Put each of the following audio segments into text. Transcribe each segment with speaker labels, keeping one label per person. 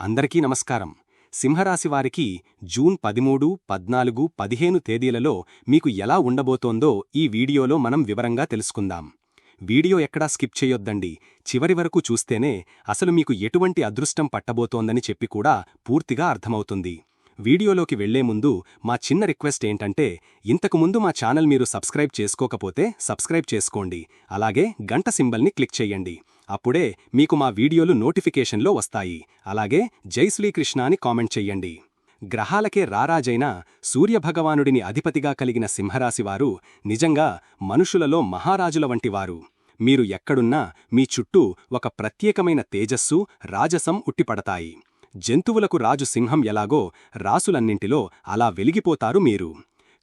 Speaker 1: అందరికీ నమస్కారం. సింహరాశి వారికి జూన్ పదిమూడు పద్నాలుగు పదిహేను తేదీలలో మీకు ఎలా ఉండబోతోందో ఈ వీడియోలో మనం వివరంగా తెలుసుకుందాం. వీడియో ఎక్కడా స్కిప్ చేయొద్దండి. చివరి వరకు చూస్తేనే అసలు మీకు ఎటువంటి అదృష్టం పట్టబోతోందని చెప్పి కూడా పూర్తిగా అర్థమవుతుంది. వీడియోలోకి వెళ్ళే ముందు మా చిన్న రిక్వెస్ట్ ఏంటంటే ఇంతకుముందు మా ఛానల్ మీరు సబ్స్క్రైబ్ చేసుకోకపోతే సబ్స్క్రైబ్ చేసుకోండి. అలాగే గంట సింబల్ని క్లిక్ చెయ్యండి అప్పుడే మీకు మా వీడియోలు నోటిఫికేషన్లో వస్తాయి. అలాగే జై శ్రీకృష్ణ అని కామెంట్ చెయ్యండి. గ్రహాలకే రారాజైన సూర్యభగవానుడిని అధిపతిగా కలిగిన సింహరాశివారు నిజంగా మనుషులలో మహారాజుల వంటివారు. మీరు ఎక్కడున్నా మీ చుట్టూ ఒక ప్రత్యేకమైన తేజస్సు రాజసం ఉట్టిపడతాయి. జంతువులకు రాజు సింహం ఎలాగో రాసులన్నింటిలో అలా వెలిగిపోతారు మీరు.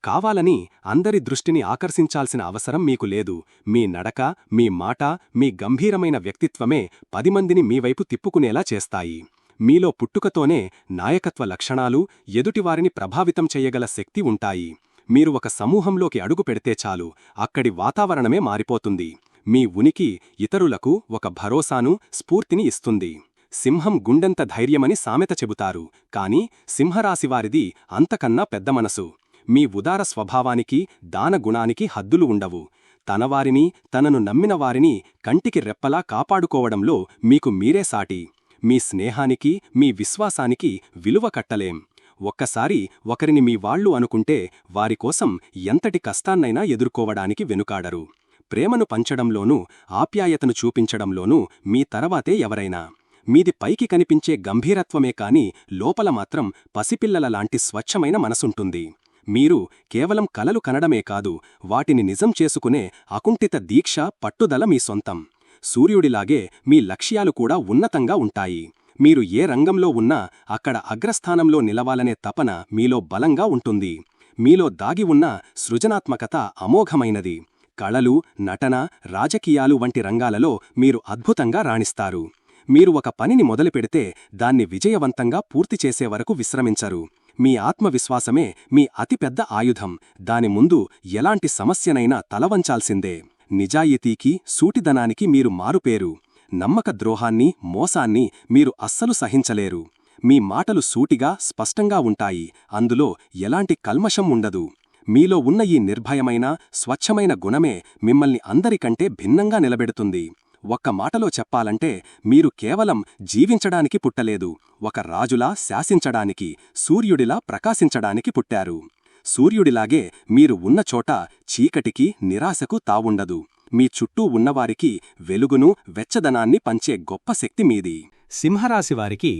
Speaker 1: కావాలని అందరి దృష్టిని ఆకర్షించాల్సిన అవసరం మీకు లేదు. మీ నడక మీ మాట మీ గంభీరమైన వ్యక్తిత్వమే పదిమందిని మీవైపు తిప్పుకునేలా చేస్తాయి. మీలో పుట్టుకతోనే నాయకత్వ లక్షణాలు ఎదుటివారిని ప్రభావితం చెయ్యగల శక్తి ఉంటాయి. మీరు ఒక సమూహంలోకి అడుగు పెడితే చాలు అక్కడి వాతావరణమే మారిపోతుంది. మీ ఉనికి ఇతరులకు ఒక భరోసాను స్ఫూర్తిని ఇస్తుంది. సింహం గుండెంత ధైర్యమని సామెత చెబుతారు కాని సింహరాశివారిది అంతకన్నా పెద్ద మనసు. మీ ఉదార స్వభావానికి దానగుణానికి హద్దులు ఉండవు. తనవారిని తనను నమ్మిన వారిని కంటికి రెప్పలా కాపాడుకోవడంలో మీకు మీరే సాటి. మీ స్నేహానికి మీ విశ్వాసానికి విలువ కట్టలేం. ఒక్కసారి ఒకరిని మీ వాళ్ళు అనుకుంటే వారికోసం ఎంతటి కష్టాన్నైనా ఎదుర్కోవడానికి వెనుకాడరు. ప్రేమను పంచడంలోనూ ఆప్యాయతను చూపించడంలోనూ మీ తర్వాతే ఎవరైనా. మీది పైకి కనిపించే గంభీరత్వమే కాని లోపల మాత్రం పసిపిల్లల లాంటి స్వచ్ఛమైన మనసుంటుంది. మీరు కేవలం కలలు కనడమే కాదు వాటిని నిజం చేసుకునే అకుంఠిత దీక్ష పట్టుదల మీ సొంతం. సూర్యుడిలాగే మీ లక్ష్యాలు కూడా ఉన్నతంగా ఉంటాయి. మీరు ఏ రంగంలో ఉన్నా అక్కడ అగ్రస్థానంలో నిలవాలనే తపన మీలో బలంగా ఉంటుంది. మీలో దాగి ఉన్న సృజనాత్మకత అమోఘమైనది. కళలు నటన రాజకీయాలు వంటి రంగాలలో మీరు అద్భుతంగా రాణిస్తారు. మీరు ఒక పనిని మొదలుపెడితే దాన్ని విజయవంతంగా పూర్తి చేసే వరకు విశ్రమించరు. మీ ఆత్మవిశ్వాసమే మీ అతిపెద్ద ఆయుధం. దాని ముందు ఎలాంటి సమస్యనైనా తలవంచాల్సిందే. నిజాయితీకి సూటిదనానికి మీరు మారుపేరు. నమ్మక ద్రోహాన్ని మోసాన్ని మీరు అస్సలు సహించలేరు. మీ మాటలు సూటిగా స్పష్టంగా ఉంటాయి. అందులో ఎలాంటి కల్మషం ఉండదు. మీలో ఉన్న ఈ నిర్భయమైన స్వచ్ఛమైన గుణమే మిమ్మల్ని అందరికంటే భిన్నంగా నిలబెడుతుంది. ఒక్క మాటలో చెప్పాలంటే మీరు కేవలం జీవించడానికి పుట్టలేదు. ఒక రాజులా శాసించడానికి సూర్యుడిలా ప్రకాశించడానికి పుట్టారు. సూర్యుడిలాగే మీరు ఉన్న చోట చీకటికి నిరాశకు తావుండదు. మీ చుట్టూ ఉన్నవారికి వెలుగును వెచ్చదనాన్ని పంచే గొప్ప శక్తి మీది. సింహరాశివారికి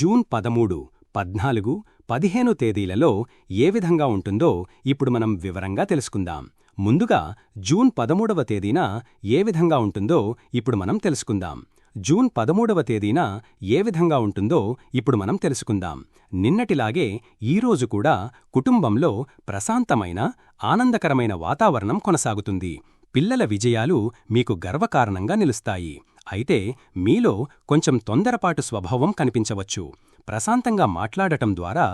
Speaker 1: జూన్ పదమూడు పద్నాలుగు పదిహేను తేదీలలో ఏ విధంగా ఉంటుందో ఇప్పుడు మనం వివరంగా తెలుసుకుందాం. ముందుగా జూన్ పదమూడవ తేదీన ఏ విధంగా ఉంటుందో ఇప్పుడు మనం తెలుసుకుందాం. జూన్ పదమూడవ తేదీన ఏ విధంగా ఉంటుందో ఇప్పుడు మనం తెలుసుకుందాం. నిన్నటిలాగే ఈరోజు కూడా కుటుంబంలో ప్రశాంతమైన ఆనందకరమైన వాతావరణం కొనసాగుతుంది. పిల్లల విజయాలు మీకు గర్వకారణంగా నిలుస్తాయి. అయితే మీలో కొంచెం తొందరపాటు స్వభావం కనిపించవచ్చు. ప్రశాంతంగా మాట్లాడటం ద్వారా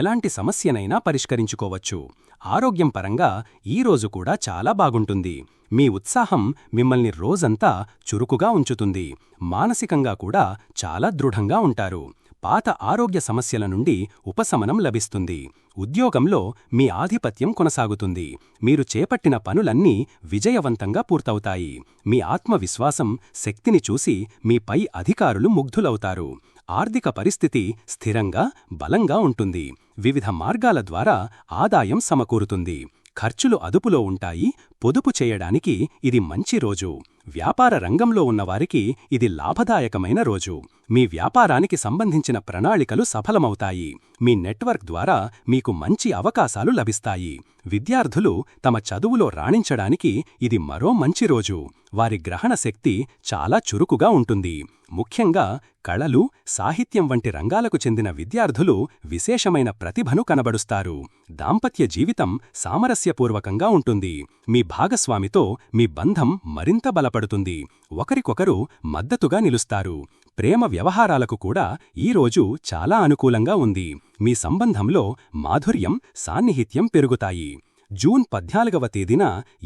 Speaker 1: ఎలాంటి సమస్యనైనా పరిష్కరించుకోవచ్చు. ఆరోగ్యం పరంగా ఈరోజు కూడా చాలా బాగుంటుంది. మీ ఉత్సాహం మిమ్మల్ని రోజంతా చురుకుగా ఉంచుతుంది. మానసికంగా కూడా చాలా దృఢంగా ఉంటారు. పాత ఆరోగ్య సమస్యల నుండి ఉపశమనం లభిస్తుంది. ఉద్యోగంలో మీ ఆధిపత్యం కొనసాగుతుంది. మీరు చేపట్టిన పనులన్నీ విజయవంతంగా పూర్తవుతాయి. మీ ఆత్మవిశ్వాసం శక్తిని చూసి మీ పై అధికారులు ముగ్ధులవుతారు. ఆర్థిక పరిస్థితి స్థిరంగా బలంగా ఉంటుంది. వివిధ మార్గాల ద్వారా ఆదాయం సమకూరుతుంది. ఖర్చులు అదుపులో ఉంటాయి. పొదుపు చేయడానికి ఇది మంచి రోజు. వ్యాపార రంగంలో ఉన్నవారికి ఇది లాభదాయకమైన రోజు. మీ వ్యాపారానికి సంబంధించిన ప్రణాళికలు సఫలమవుతాయి. మీ నెట్వర్క్ ద్వారా మీకు మంచి అవకాశాలు లభిస్తాయి. విద్యార్థులు తమ చదువులో రాణించడానికి ఇది మరో మంచి రోజు. వారి గ్రహణ శక్తి చాలా చురుకుగా ఉంటుంది. ముఖ్యంగా కళలు సాహిత్యం వంటి రంగాలకు చెందిన విద్యార్థులు విశేషమైన ప్రతిభను కనబడుస్తారు దాంపత్య జీవితం సామరస్యపూర్వకంగా ఉంటుంది. మీ భాగస్వామితో మీ బంధం మరింత బలపడుతుంది. ఒకరికొకరు మద్దతుగా నిలుస్తారు. ప్రేమ వ్యవహారాలకు కూడా ఈరోజు చాలా అనుకూలంగా ఉంది. మీ సంబంధంలో మాధుర్యం సాన్నిహిత్యం పెరుగుతాయి. జూన్ పద్నాలుగవ తేదీన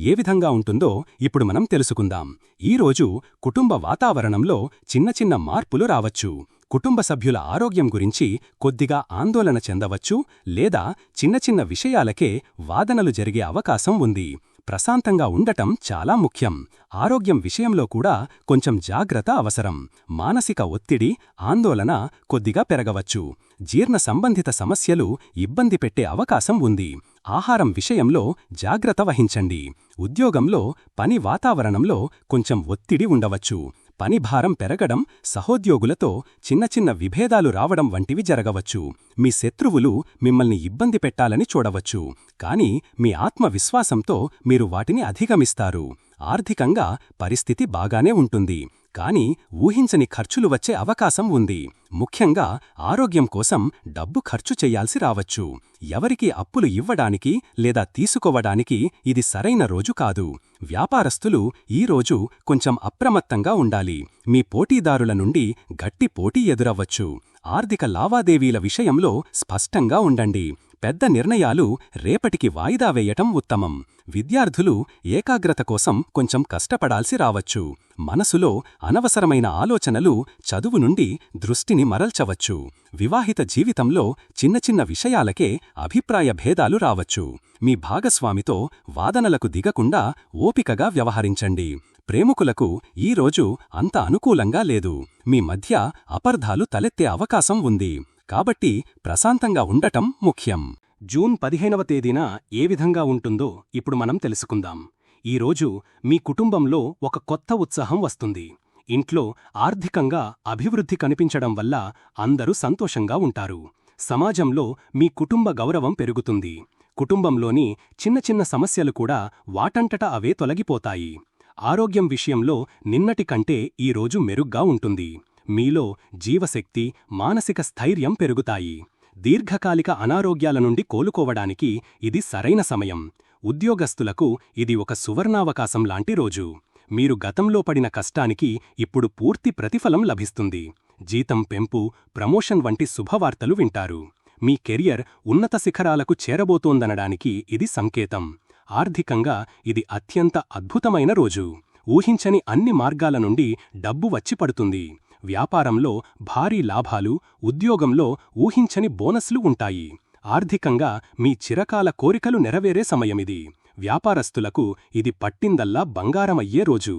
Speaker 1: ఏ విధంగా ఉంటుందో ఇప్పుడు మనం తెలుసుకుందాం. ఈరోజు కుటుంబ వాతావరణంలో చిన్న చిన్న మార్పులు రావచ్చు. కుటుంబ సభ్యుల ఆరోగ్యం గురించి కొద్దిగా ఆందోళన చెందవచ్చు లేదా చిన్న చిన్న విషయాలకే వాదనలు జరిగే అవకాశం ఉంది. ప్రశాంతంగా ఉండటం చాలా ముఖ్యం. ఆరోగ్యం విషయంలో కూడా కొంచెం జాగ్రత్త అవసరం. మానసిక ఒత్తిడి ఆందోళన కొద్దిగా పెరగవచ్చు. జీర్ణ సంబంధిత సమస్యలు ఇబ్బంది పెట్టే అవకాశం ఉంది. ఆహారం విషయంలో జాగ్రత్త వహించండి. ఉద్యోగంలో పని వాతావరణంలో కొంచెం ఒత్తిడి ఉండవచ్చు. పనిభారం పెరగడం సహోద్యోగులతో చిన్న చిన్న విభేదాలు రావడం వంటివి జరగవచ్చు. మీ శత్రువులు మిమ్మల్ని ఇబ్బంది పెట్టాలని చూడవచ్చు. కాని మీ ఆత్మవిశ్వాసంతో మీరు వాటిని అధిగమిస్తారు. ఆర్థికంగా పరిస్థితి బాగానే ఉంటుంది. కానీ ఊహించని ఖర్చులు వచ్చే అవకాశం ఉంది. ముఖ్యంగా ఆరోగ్యం కోసం డబ్బు ఖర్చు చేయాల్సి రావచ్చు. ఎవరికి అప్పులు ఇవ్వడానికి లేదా తీసుకోవడానికి ఇది సరైన రోజు కాదు. వ్యాపారస్తులు ఈ రోజు కొంచెం అప్రమత్తంగా ఉండాలి. మీ పోటీదారుల నుండి గట్టి పోటీ ఎదురవ్వచ్చు. ఆర్థిక లావాదేవీల విషయంలో స్పష్టంగా ఉండండి. పెద్ద నిర్ణయాలు రేపటికి వాయిదా వేయటం ఉత్తమం. విద్యార్థులు ఏకాగ్రత కోసం కొంచెం కష్టపడాల్సి రావచ్చు. మనసులో అనవసరమైన ఆలోచనలు చదువు నుండి దృష్టిని మరల్చవచ్చు. వివాహిత జీవితంలో చిన్న చిన్న విషయాలకే అభిప్రాయ భేదాలు రావచ్చు. మీ భాగస్వామితో వాదనలకు దిగకుండా ఓపికగా వ్యవహరించండి. ప్రేమికులకు ఈరోజు అంత అనుకూలంగా లేదు. మీ మధ్య అపర్ధాలు తలెత్తే అవకాశం ఉంది. కాబట్టి ప్రశాంతంగా ఉండటం ముఖ్యం. జూన్ పదిహేనవ తేదీన ఏ విధంగా ఉంటుందో ఇప్పుడు మనం తెలుసుకుందాం. ఈరోజు మీ కుటుంబంలో ఒక కొత్త ఉత్సాహం వస్తుంది. ఇంట్లో ఆర్థికంగా అభివృద్ధి కనిపించడం వల్ల అందరూ సంతోషంగా ఉంటారు. సమాజంలో మీ కుటుంబ గౌరవం పెరుగుతుంది. కుటుంబంలోని చిన్న చిన్న సమస్యలు కూడా వాటంటట అవే తొలగిపోతాయి. ఆరోగ్యం విషయంలో నిన్నటి కంటే ఈరోజు మెరుగ్గా ఉంటుంది. మీలో జీవశక్తి మానసిక స్థైర్యం పెరుగుతాయి. దీర్ఘకాలిక అనారోగ్యాల నుండి కోలుకోవడానికి ఇది సరైన సమయం. ఉద్యోగస్తులకు ఇది ఒక సువర్ణావకాశం లాంటి రోజు. మీరు గతంలో పడిన కష్టానికి ఇప్పుడు పూర్తి ప్రతిఫలం లభిస్తుంది. జీతం పెంపు ప్రమోషన్ వంటి శుభవార్తలు వింటారు. మీ కెరియర్ ఉన్నత శిఖరాలకు చేరబోతోందనడానికి ఇది సంకేతం. ఆర్థికంగా ఇది అత్యంత అద్భుతమైన రోజు. ఊహించని అన్ని మార్గాల నుండి డబ్బు వచ్చి పడుతుంది. వ్యాపారంలో భారీ లాభాలు ఉద్యోగంలో ఊహించని బోనస్లు ఉంటాయి. ఆర్థికంగా మీ చిరకాల కోరికలు నెరవేరే సమయమిది. వ్యాపారస్తులకు ఇది పట్టిందల్లా బంగారమయ్యే రోజు.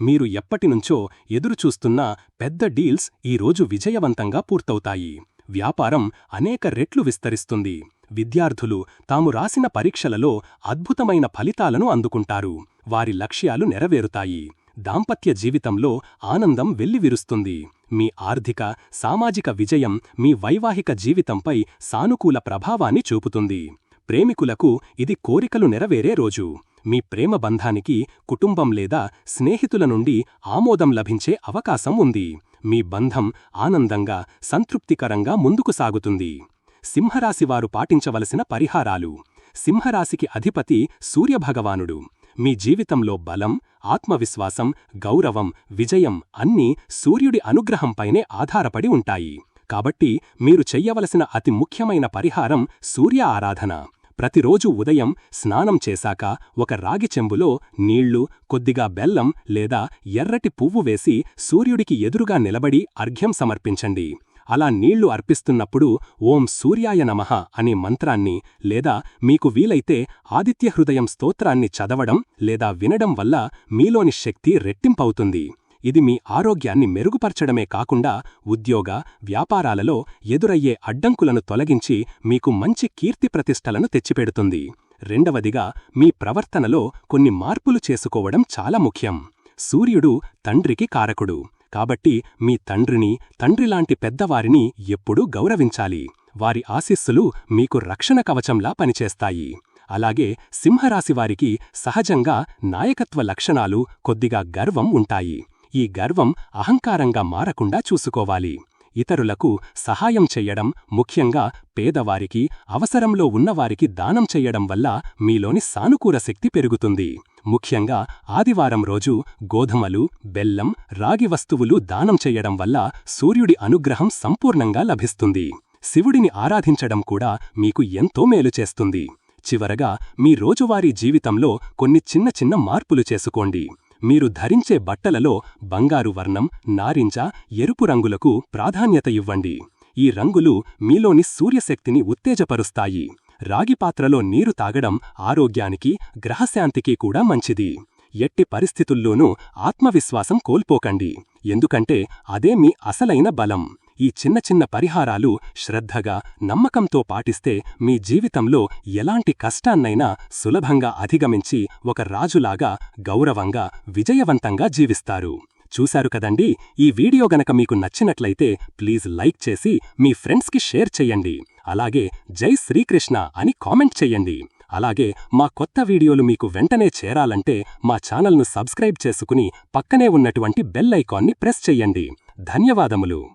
Speaker 1: మీరు ఎప్పటినుంచో ఎదురుచూస్తున్న పెద్ద డీల్స్ ఈరోజు విజయవంతంగా పూర్తవుతాయి. వ్యాపారం అనేక రెట్లు విస్తరిస్తుంది. విద్యార్థులు తాము రాసిన పరీక్షలలో అద్భుతమైన ఫలితాలను అందుకుంటారు. వారి లక్ష్యాలు నెరవేరుతాయి. దాంపత్య జీవితంలో ఆనందం వెల్లివిరుస్తుంది. మీ ఆర్థిక సామాజిక విజయం మీ వైవాహిక జీవితంపై సానుకూల ప్రభావాన్ని చూపుతుంది. ప్రేమికులకు ఇది కోరికలు నెరవేరే రోజు. మీ ప్రేమ బంధానికి కుటుంబం లేదా స్నేహితుల నుండి ఆమోదం లభించే అవకాశం ఉంది. మీ బంధం ఆనందంగా సంతృప్తికరంగా ముందుకు సాగుతుంది. సింహరాశివారు పాటించవలసిన పరిహారాలు. సింహరాశికి అధిపతి సూర్యభగవానుడు. మీ జీవితంలో బలం ఆత్మవిశ్వాసం గౌరవం విజయం అన్నీ సూర్యుడి అనుగ్రహంపైనే ఆధారపడి ఉంటాయి. కాబట్టి మీరు చెయ్యవలసిన అతి ముఖ్యమైన పరిహారం సూర్య ఆరాధన. ప్రతిరోజు ఉదయం స్నానం చేశాక ఒక రాగి చెంబులో నీళ్ళు కొద్దిగా బెల్లం లేదా ఎర్రటి పువ్వు వేసి సూర్యుడికి ఎదురుగా నిలబడి అర్ఘ్యం సమర్పించండి. అలా నీళ్ళు అర్పిస్తున్నప్పుడు ఓం సూర్యాయ నమః అనే మంత్రాన్ని లేదా మీకు వీలైతే ఆదిత్యహృదయం స్తోత్రాన్ని చదవడం లేదా వినడం వల్ల మీలోని శక్తి రెట్టింపవుతుంది. ఇది మీ ఆరోగ్యాన్ని మెరుగుపరచడమే కాకుండా ఉద్యోగ వ్యాపారాలలో ఎదురయ్యే అడ్డంకులను తొలగించి మీకు మంచి కీర్తి ప్రతిష్టలను తెచ్చిపెడుతుంది. రెండవదిగా మీ ప్రవర్తనలో కొన్ని మార్పులు చేసుకోవడం చాలా ముఖ్యం. సూర్యుడు తండ్రికి కారకుడు. కాబట్టి మీ తండ్రిని తండ్రిలాంటి పెద్దవారిని ఎప్పుడూ గౌరవించాలి. వారి ఆశీస్సులు మీకు రక్షణ కవచంలా పనిచేస్తాయి. అలాగే సింహరాశివారికి సహజంగా నాయకత్వ లక్షణాలు కొద్దిగా గర్వం ఉంటాయి. ఈ గర్వం అహంకారంగా మారకుండా చూసుకోవాలి. ఇతరులకు సహాయం చెయ్యడం ముఖ్యంగా పేదవారికి అవసరంలో ఉన్నవారికి దానం చెయ్యడం వల్ల మీలోని సానుకూల శక్తి పెరుగుతుంది. ముఖ్యంగా ఆదివారం రోజు గోధుమలు బెల్లం రాగి వస్తువులు దానం చెయ్యడం వల్ల సూర్యుడి అనుగ్రహం సంపూర్ణంగా లభిస్తుంది. శివుడిని ఆరాధించడం కూడా మీకు ఎంతో మేలు చేస్తుంది. చివరగా మీ రోజువారీ జీవితంలో కొన్ని చిన్న చిన్న మార్పులు చేసుకోండి. మీరు ధరించే బట్టలలో బంగారు వర్ణం నారింజ ఎరుపు రంగులకు ప్రాధాన్యత ఇవ్వండి. ఈ రంగులు మీలోని సూర్యశక్తిని ఉత్తేజపరుస్తాయి. రాగి పాత్రలో నీరు తాగడం ఆరోగ్యానికి గ్రహశాంతికి కూడా మంచిది. ఎట్టి పరిస్థితుల్లోనూ ఆత్మవిశ్వాసం కోల్పోకండి. ఎందుకంటే అదే మీ అసలైన బలం. ఈ చిన్న చిన్న పరిహారాలు శ్రద్ధగా నమ్మకంతో పాటిస్తే మీ జీవితంలో ఎలాంటి కష్టాన్నైనా సులభంగా అధిగమించి ఒక రాజులాగా గౌరవంగా విజయవంతంగా జీవిస్తారు. చూశారు కదండి? ఈ వీడియో గనక మీకు నచ్చినట్లయితే ప్లీజ్ లైక్ చేసి మీ ఫ్రెండ్స్కి షేర్ చెయ్యండి అలాగే జై శ్రీకృష్ణ అని కామెంట్ చెయ్యండి అలాగే మా కొత్త వీడియోలు మీకు వెంటనే చేరాలంటే మా ఛానల్ను సబ్స్క్రైబ్ చేసుకుని పక్కనే ఉన్నటువంటి బెల్ ఐకాన్ని ప్రెస్ చెయ్యండి ధన్యవాదములు.